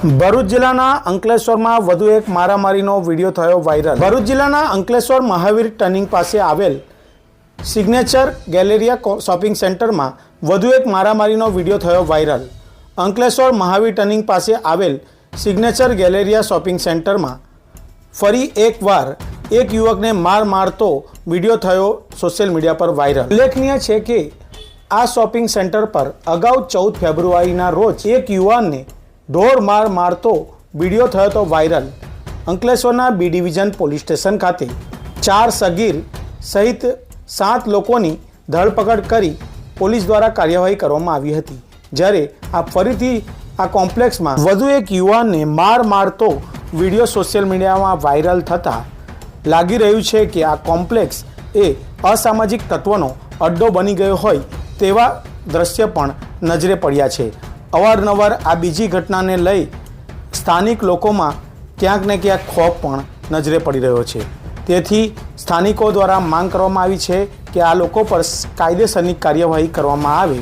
ભરૂચ જિલ્લાના અંકલેશ્વરમાં વધુ એક મારામારીનો વીડિયો થયો વાયરલ. ભરૂચ જિલ્લાના અંકલેશ્વર મહાવીર ટર્નિંગ પાસે આવેલ સિગ્નેચર ગેલેરિયા શોપિંગ સેન્ટરમાં વધુ એક મારામારીનો વીડિયો થયો વાયરલ. અંકલેશ્વર મહાવીર ટર્નિંગ પાસે આવેલ સિગ્નેચર ગેલેરિયા શોપિંગ સેન્ટરમાં ફરી એકવાર એક યુવકને માર મારતો વીડિયો થયો સોશિયલ મીડિયા પર વાયરલ. ઉલ્લેખનીય છે કે આ શોપિંગ સેન્ટર પર અગાઉ ચૌદ ફેબ્રુઆરીના રોજ એક યુવાનને ઢોર માર મારતો વીડિયો થયો હતો વાયરલ. અંકલેશ્વરના બી ડિવિઝન પોલીસ સ્ટેશન ખાતે ચાર સગીર સહિત સાત લોકોની ધરપકડ કરી પોલીસ દ્વારા કાર્યવાહી કરવામાં આવી હતી. જ્યારે આ ફરીથી આ કોમ્પ્લેક્સમાં વધુ એક યુવાનને માર મારતો વીડિયો સોશિયલ મીડિયામાં વાયરલ થતાં લાગી રહ્યું છે કે આ કોમ્પ્લેક્સ એ અસામાજિક તત્વનો અડ્ડો બની ગયો હોય તેવા દ્રશ્ય પણ નજરે પડ્યા છે. અવારનવાર આ બીજી ઘટનાને લઈ સ્થાનિક લોકોમાં ક્યાંક ને ક્યાંક ખોફ પણ નજરે પડી રહ્યો છે. તેથી સ્થાનિકો દ્વારા માંગ કરવામાં આવી છે કે આ લોકો પર કાયદેસરની કાર્યવાહી કરવામાં આવે.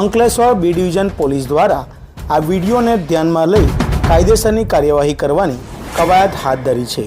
અંકલેશ્વર બી ડિવિઝન પોલીસ દ્વારા આ વિડીયોને ધ્યાનમાં લઈ કાયદેસરની કાર્યવાહી કરવાની કવાયત હાથ ધરી છે.